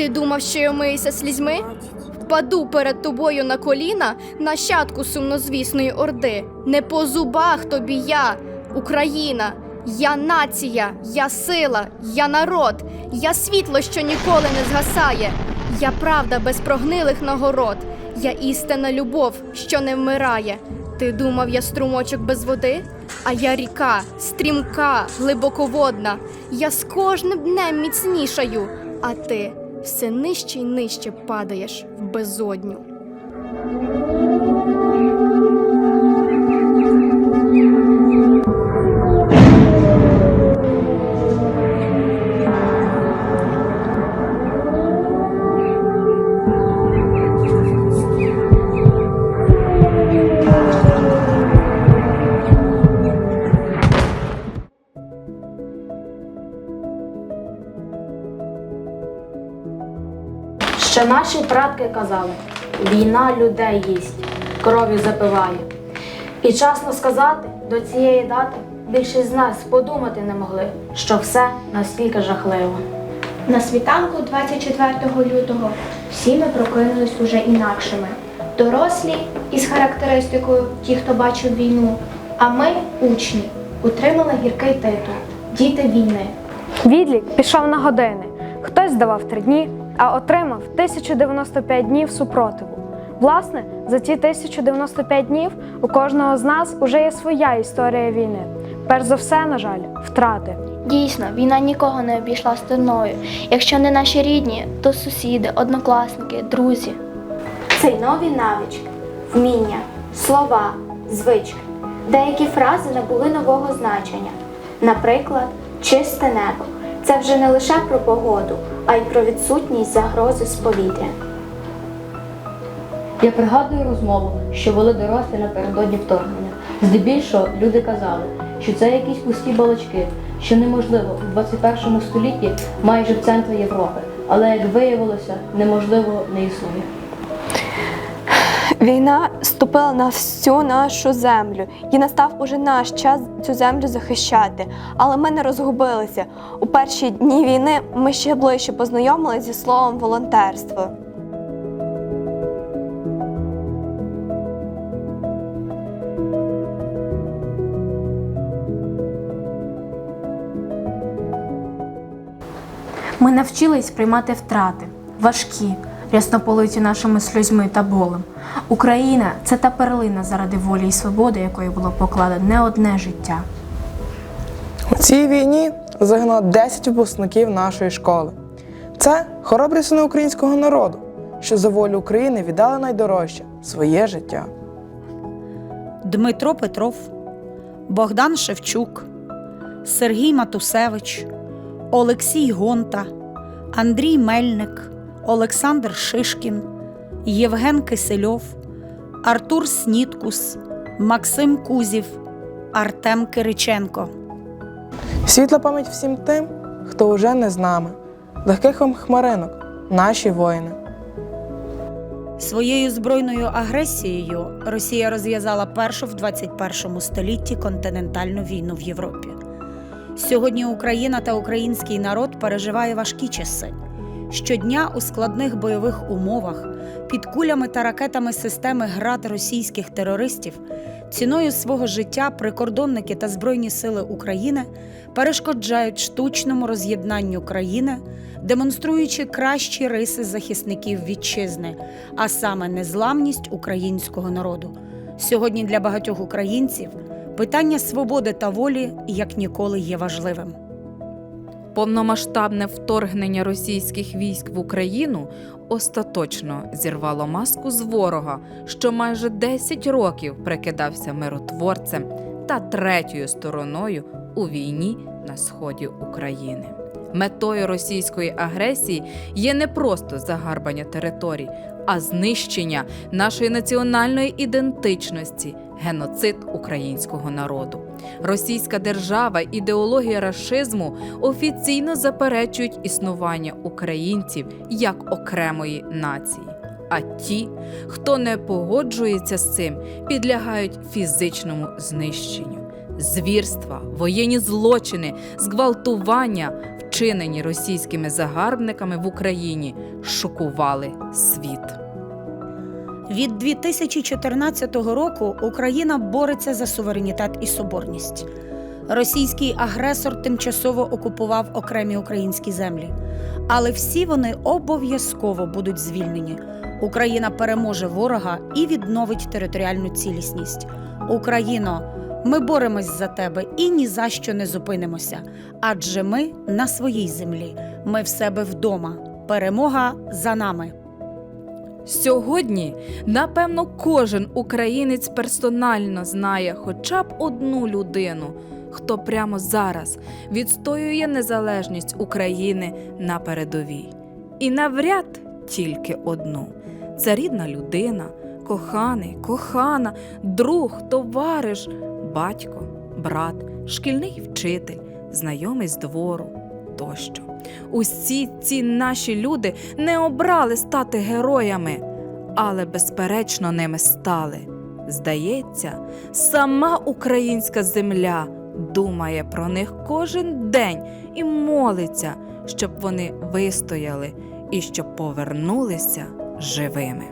Ти думав, що я миюся слізьми? Впаду перед тобою на коліна нащадку сумнозвісної орди. Не по зубах тобі я, Україна, я нація, я сила, я народ, я світло, що ніколи не згасає. Я правда без прогнилих нагород, я істинна любов, що не вмирає. Ти думав, я струмочок без води? А я ріка, стрімка, глибоководна. Я з кожним днем міцнішаю, а ти все нижче й нижче падаєш в безодню. Ще наші предки казали, війна людей їсть, кров'ю запиває. І чесно сказати, до цієї дати більшість з нас подумати не могли, що все настільки жахливо. На світанку 24 лютого всі ми прокинулись уже інакшими. Дорослі із характеристикою ті, хто бачив війну, а ми, учні, утримали гіркий титул Діти війни. Відлік пішов на години. Хтось здавав три дні, а отримав 1095 днів супротиву. Власне, за ті 1095 днів у кожного з нас уже є своя історія війни. Перш за все, на жаль, втрати. Дійсно, війна нікого не обійшла стороною. Якщо не наші рідні, то сусіди, однокласники, друзі. Це й нові навички, вміння, слова, звички. Деякі фрази набули нового значення. Наприклад, чисте небо. Це вже не лише про погоду, а й про відсутність загрози з повітря. Я пригадую розмову, що вели дорослі напередодні вторгнення. Здебільшого люди казали, що це якісь пусті балачки, що неможливо у 21 столітті майже в центрі Європи. Але як виявилося, неможливо не існує. Війна ступила на всю нашу землю, і настав уже наш час цю землю захищати. Але ми не розгубилися. У перші дні війни ми ще ближче познайомилися зі словом волонтерство. Ми навчились приймати втрати, важкі, рясно политі нашими сльозьми та болем. Україна це та перлина заради волі і свободи, якої було покладено не одне життя. У цій війні загинуло 10 випускників нашої школи. Це хоробрі сини українського народу, що за волю України віддали найдорожче своє життя. Дмитро Петров, Богдан Шевчук, Сергій Матусевич, Олексій Гонта, Андрій Мельник, Олександр Шишкін, Євген Кисельов, Артур Сніткус, Максим Кузів, Артем Кириченко. Світла пам'ять всім тим, хто уже не з нами. Легких вам хмаринок, наші воїни. Своєю збройною агресією Росія розв'язала першу в 21 столітті континентальну війну в Європі. Сьогодні Україна та український народ переживає важкі часи. Щодня у складних бойових умовах під кулями та ракетами системи град російських терористів ціною свого життя прикордонники та Збройні сили України перешкоджають штучному роз'єднанню країни, демонструючи кращі риси захисників вітчизни, а саме незламність українського народу. Сьогодні для багатьох українців питання свободи та волі як ніколи є важливим. Повномасштабне вторгнення російських військ в Україну остаточно зірвало маску з ворога, що майже 10 років прикидався миротворцем та третьою стороною у війні на сході України. Метою російської агресії є не просто загарбання територій, а знищення нашої національної ідентичності, геноцид українського народу. Російська держава, ідеологія рашизму офіційно заперечують існування українців як окремої нації. А ті, хто не погоджується з цим, підлягають фізичному знищенню. Звірства, воєнні злочини, зґвалтування, вчинені російськими загарбниками в Україні, шокували світ. Від 2014 року Україна бореться за суверенітет і соборність. Російський агресор тимчасово окупував окремі українські землі, але всі вони обов'язково будуть звільнені. Україна переможе ворога і відновить територіальну цілісність. Україно, ми боремось за тебе і ні за що не зупинимося. Адже ми на своїй землі, ми в себе вдома. Перемога за нами. Сьогодні, напевно, кожен українець персонально знає хоча б одну людину, хто прямо зараз відстоює незалежність України на передовій. І навряд тільки одну. Це рідна людина, коханий, кохана, друг, товариш, батько, брат, шкільний вчитель, знайомий з двору тощо. Усі ці наші люди не обрали стати героями, але безперечно ними стали. Здається, сама українська земля думає про них кожен день і молиться, щоб вони вистояли і щоб повернулися живими.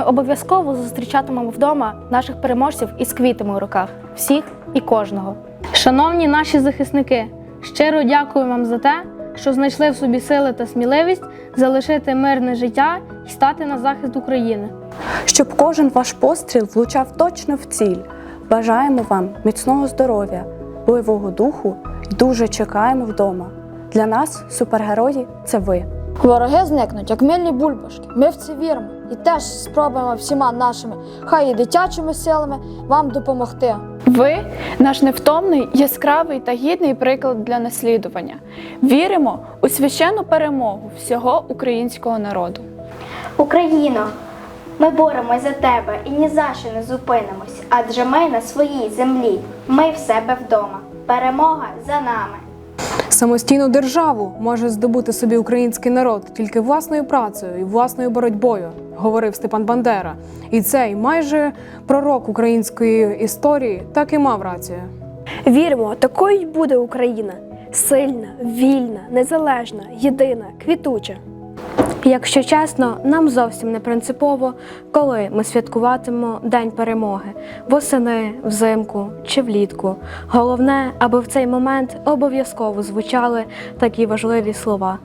Ми обов'язково зустрічатимемо вдома наших переможців із квітами у руках, всіх і кожного. Шановні наші захисники, щиро дякую вам за те, що знайшли в собі сили та сміливість залишити мирне життя і стати на захист України. Щоб кожен ваш постріл влучав точно в ціль. Бажаємо вам міцного здоров'я, бойового духу і дуже чекаємо вдома. Для нас супергерої це ви. Вороги зникнуть, як мильні бульбашки. Ми в це віримо і теж спробуємо всіма нашими, хай і дитячими силами вам допомогти. Ви наш невтомний, яскравий та гідний приклад для наслідування. Віримо у священну перемогу всього українського народу. Україно, ми боремось за тебе і ні за що не зупинимось, адже ми на своїй землі, ми в себе вдома. Перемога за нами. Самостійну державу може здобути собі український народ тільки власною працею і власною боротьбою, говорив Степан Бандера. І цей майже пророк української історії так і мав рацію. Віримо, такою й буде Україна сильна, вільна, незалежна, єдина, квітуча. Якщо чесно, нам зовсім не принципово, коли ми святкуватимемо День перемоги восени, взимку чи влітку. Головне, аби в цей момент обов'язково звучали такі важливі слова.